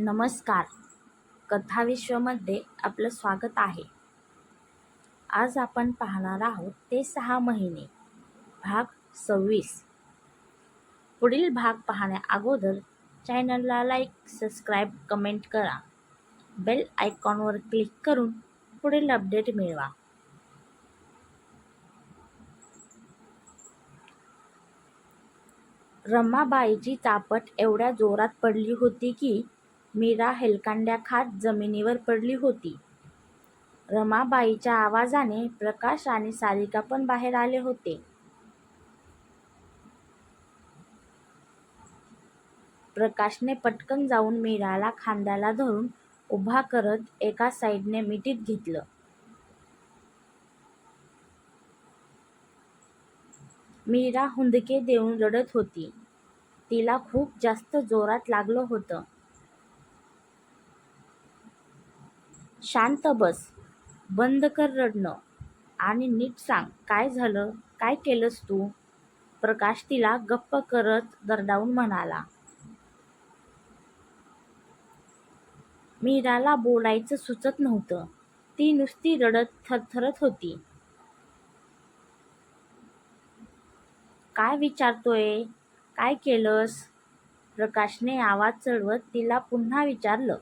नमस्कार. कथाविश्वमध्ये आपलं स्वागत आहे. आज आपण पाहणार आहोत ते सहा महिने भाग सव्वीस. पुढील भाग पाहण्या अगोदर चॅनलला लाईक सबस्क्राईब कमेंट करा. बेल आयकॉनवर क्लिक करून पुढील अपडेट मिळवा. रमाबाईची चापट एवढ्या जोरात पडली होती की मीरा हेलकांड्या खात जमिनीवर पडली होती. रमाबाईच्या आवाजाने प्रकाश आणि सारिका पण बाहेर आले होते. प्रकाशने पटकन जाऊन मीराला खांद्याला धरून उभा करत एका साईडने मिठीत घेतलं. मीरा हुंदके देऊन रडत होती. तिला खूप जास्त जोरात लागलं होतं. शांत बस, बंद कर रडणं आणि नीट सांग काय झालं, काय केलंस तू? प्रकाश तिला गप्प करत दरडावून म्हणाला. मीराला बोलायचं सुचत नव्हतं. ती नुसती रडत थरथरत होती. काय विचारतोय? काय केलंस? प्रकाशने आवाज चढवत तिला पुन्हा विचारलं.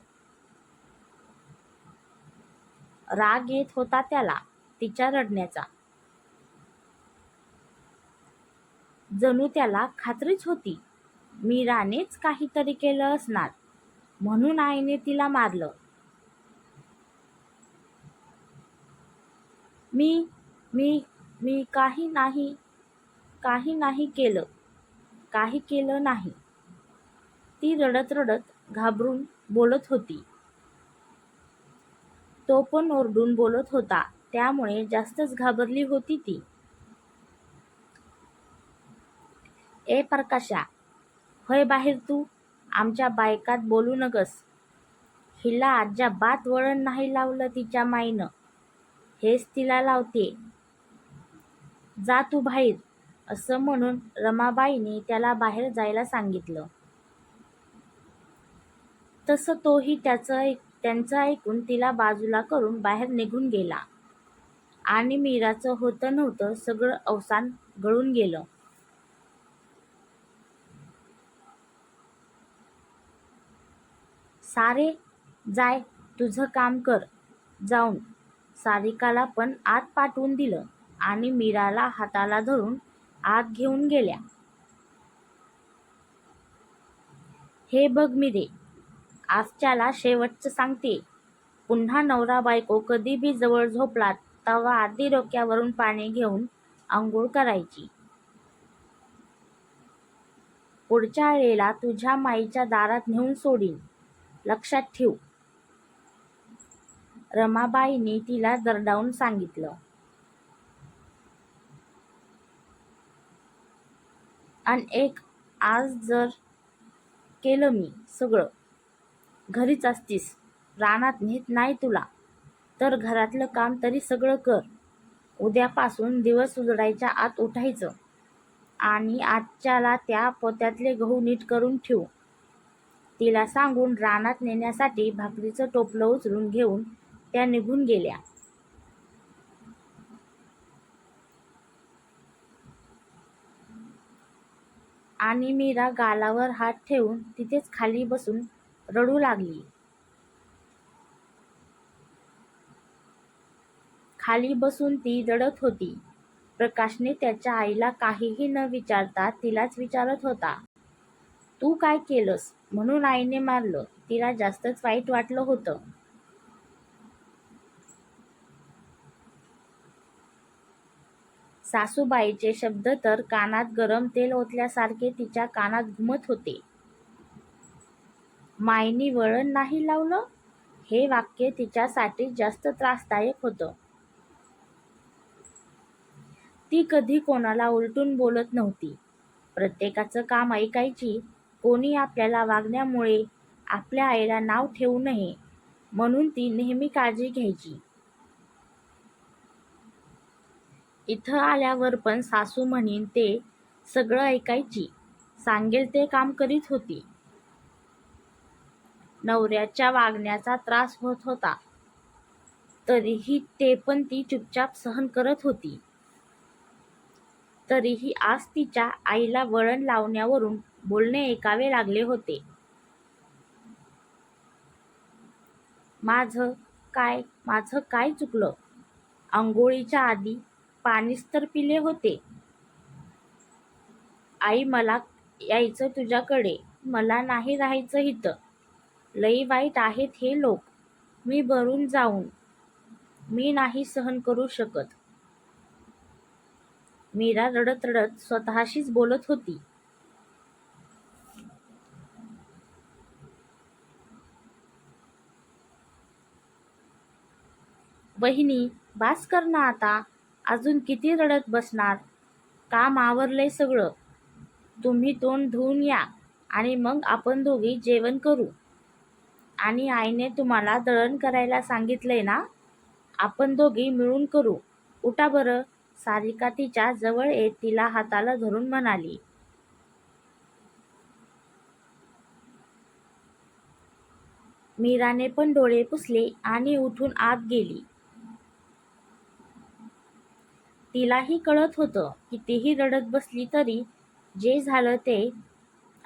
राग येत होता त्याला तिच्या रडण्याचा. जणू त्याला खात्रीच होती मीरानेच काहीतरी केलं असणार म्हणून आईने तिला मारलं. मी मी मी काही नाही काही नाही केलं काही केलं नाही ती रडत रडत घाबरून बोलत होती. तो पण ओरडून बोलत होता त्यामुळे जास्तच घाबरली होती ती. ए प्रकाशा, होय बाहेर तू. आमच्या बायकात बोलू नगस. हिला अजिबात वळण नाही लावलं तिच्या माईनं. हेच तिला लावते जा तू बाहेर असं म्हणून रमाबाईने त्याला बाहेर जायला सांगितलं. तसं तोही त्याचं एक त्यांचं ऐकून तिला बाजूला करून बाहेर निघून गेला आणि मीराचं होतं नव्हतं सगळं अवसान गळून गेलं. सारे जाय तुझं काम कर जाऊन सारिकाला पण आत पाठवून दिलं आणि मीराला हाताला धरून आत घेऊन गेल्या. हे बघ मिरे, आजच्याला शेवटचं सांगते पुन्हा नवरा बायको कधी बी जवळ झोपलात तवा आधी डोक्यावरून पाणी घेऊन आंघोळ करायची. पुढच्या वेळेला तुझ्या माईच्या दारात नेऊन सोडीन. लक्षात ठेव. रमाबाईने तिला दरडावून सांगितलं. आणि एक आज जर केलं मी सगळं, घरीच असतीस, रानात नेत नाही तुला, तर घरातलं काम तरी सगळं कर. उद्यापासून दिवस उजडायच्या आत उठायचं आणि आजच्याला त्या पोत्यातले गहू नीट करून ठेवू तिला सांगून रानात नेण्यासाठी भाकरीचं टोपलं उचलून घेऊन त्या निघून गेल्या. आणि मीरा गालावर हात ठेवून तिथेच खाली बसून रडू लागली. खाली बसून ती रडत होती. प्रकाशने त्याच्या आईला काहीही न विचारता तिलाच विचारत होता. तू काय केलंस म्हणून आईने मारलं? तिला जास्तच वाईट वाटलं होतं. सासूबाईचे शब्द तर कानात गरम तेल ओतल्यासारखे तिच्या कानात घुमत होते. मायनी वळण नाही लावलं हे वाक्य तिच्यासाठी जास्त त्रासदायक होतं. ती कधी कोणाला उलटून बोलत नव्हती. प्रत्येकाचं काम ऐकायची. कोणी आपल्याला वागण्यामुळे आपल्या आईला नाव ठेवू नये म्हणून ती नेहमी काळजी घ्यायची. इथं आल्यावर पण सासू म्हणीन ते सगळं ऐकायची. सांगेल ते काम करीत होती. नवऱ्याच्या वागण्याचा त्रास होत होता. तरीही ते पण ती चुपचाप सहन करत होती. तरीही आज तिच्या आईला वळण लावण्यावरून बोलणे ऐकावे लागले होते. माझं काय माझं काय चुकलं? आंघोळीच्या आधी पाणीच तर पिले होते. आई मला यायचं तुझ्याकडे. मला नाही राहायचं इथं. लई वाईट आहेत हे लोक. मी भरून जाऊन मी नाही सहन करू शकत. मीरा रडत रडत स्वतःशीच बोलत होती. बहिणी बास कर ना आता. अजून किती रडत बसणार? काम आवरलंय सगळं. तुम्ही तोंड धुवून या आणि मग आपण दोघी जेवण करू. आणि आईने तुम्हाला दळण करायला सांगितलंय ना? आपण दोघी मिळून करू. उठा बरं. सारिका तिच्या जवळ येत तिला हाताला धरून म्हणाली. मीराने पण डोळे पुसले आणि उठून आत गेली. तिलाही कळत होतं कितीही रडत बसली तरी जे झालं ते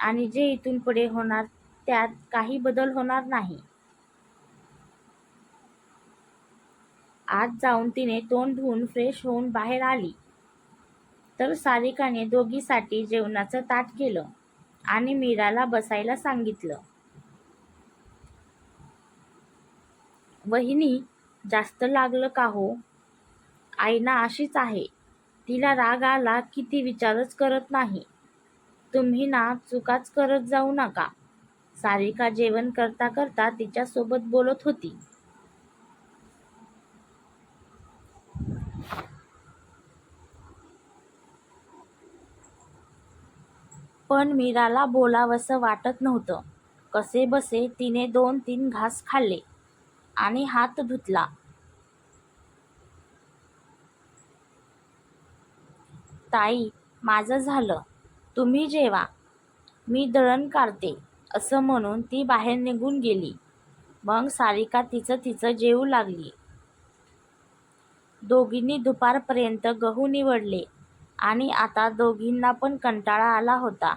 आणि जे इथून पुढे होणार त्यात काही बदल होणार नाही. आत जाऊन तिने तोंड धुवून फ्रेश होऊन बाहेर आली. तर सारिकाने दोघीसाठी जेवणाचं ताट केलं आणि मीराला बसायला सांगितलं. वहिनी जास्त लागलं का हो? आईना अशीच आहे. तिला राग आला की ती विचारच करत नाही. तुम्ही ना चुकाच करत जाऊ नका. सारिका जेवण करता करता तिच्यासोबत बोलत होती. पण मीराला बोलावंसं वाटत नव्हतं. कसे बसे तिने दोन तीन घास खाल्ले आणि हात धुतला. ताई माझं झालं. तुम्ही जेवा. मी दळण काढते. असं म्हणून ती बाहेर निघून गेली. मग सारिका तिचं तिचं जेवू लागली. दोघींनी दुपारपर्यंत गहू निवडले आणि आता दोघींना पण कंटाळा आला होता.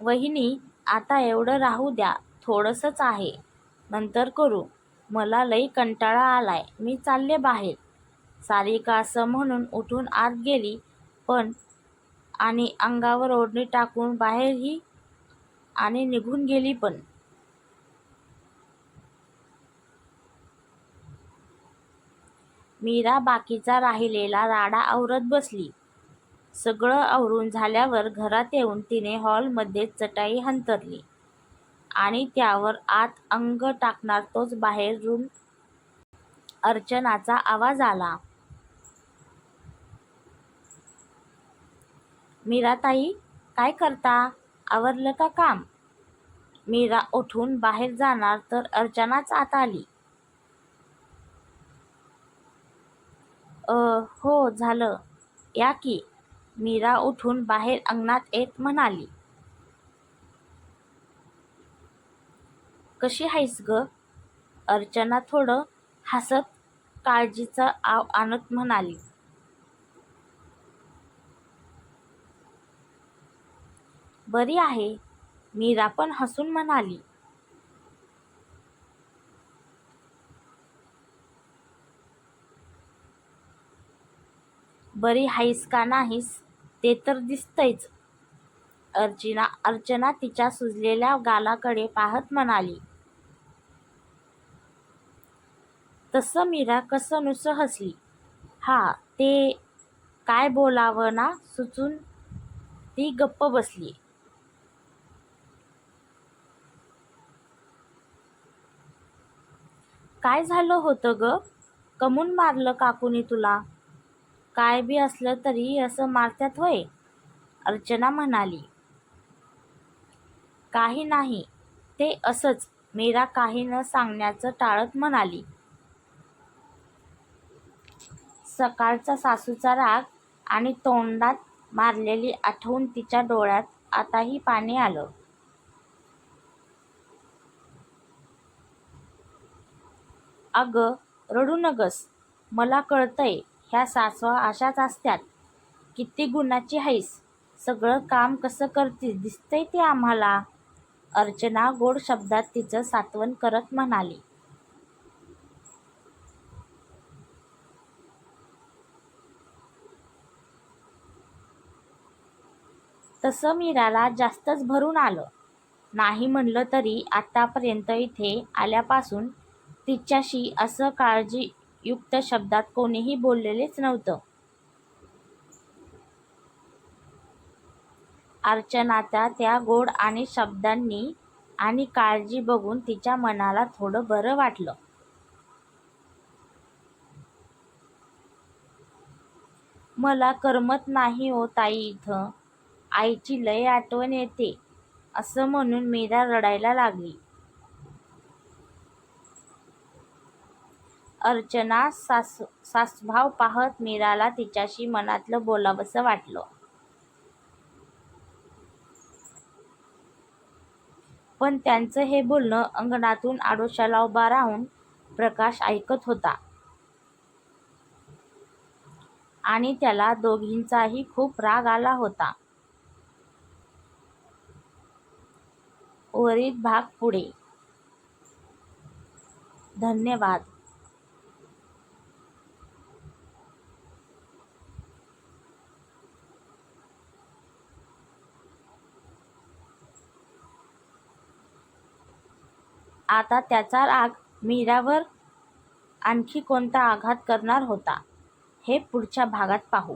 वहिनी आता एवढं राहू द्या थोडंसंच आहे. नंतर करू. मला लई कंटाळा आलाय. मी चालले बाहेर. सारिका असं म्हणून उठून आत गेली पण आणि अंगावर ओढणी टाकून बाहेरही आणि निघून गेली पण. मीरा बाकीचा राहिलेला राडा आवरत बसली. सगळं आवरून झाल्यावर घरात येऊन तिने हॉलमध्ये चटाई हंतरली आणि त्यावर आत अंग टाकणार तोच बाहेरून अर्चनाचा आवाज आला. मीराताई काय करता? आवरलं का काम? मीरा उठून बाहेर जाणार तर अर्चनाच आत आली. अ हो झालं. या की. मीरा उठून बाहेर अंगणात येत म्हणाली. कशी आहेस ग? अर्चना थोडं हसत काळजीचा आव आणत म्हणाली. बरी आहे. मीरा पण हसून म्हणाली. बरी आहेस का नाहीस ते तर दिसतंयच. अर्चना अर्चना तिच्या सुजलेल्या गालाकडे पाहत म्हणाली. तसं मीरा कसं नुसं हसली. हा ते काय बोलावं ना सुचून ती गप्प बसली. काय झालं होतं ग? कमून मारलं काकूनी तुला? काय बी असलं तरी असं मारत्यात होय? अर्चना म्हणाली. काही नाही. ते असंच मीरा काही न सांगण्याचं टाळत म्हणाली. सकाळचा सासूचा राग आणि तोंडात मारलेली आठवून तिच्या डोळ्यात आताही पाणी आलं. अगं रडू नगस. मला कळतंय ह्या सासवा अशाच असत्यात. किती गुणाची हायस सगळं काम कसं करतीस दिसतंय ते आम्हाला. अर्चना गोड शब्दात तिचं सांत्वन करत म्हणाली. तसं मीराला जास्तच भरून आलं. नाही म्हणलं तरी आत्तापर्यंत इथे आल्यापासून तिच्याशी असं काळजीयुक्त शब्दात कोणीही बोललेलेच नव्हतं. अर्चनाच्या त्या गोड आणि शब्दांनी आणि काळजी बघून तिच्या मनाला थोडं बरं वाटलं. मला करमत नाही ओ ताई इथं. आईची लय आठवण येते असं म्हणून मीरा रडायला लागली. अर्चना सासभाव पाहत मीराला तिच्याशी मनातलं बोलावंसं वाटलं. पण त्यांचं हे बोलणं अंगणातून आडोशाला उभा राहून प्रकाश ऐकत होता. आणि त्याला दोघींचाही खूप राग आला होता. उर्वरित भाग पुढे. धन्यवाद. आता त्याचा राग मीरावर आणखी कोणता आघात करणार होता हे पुढच्या भागात पाहू.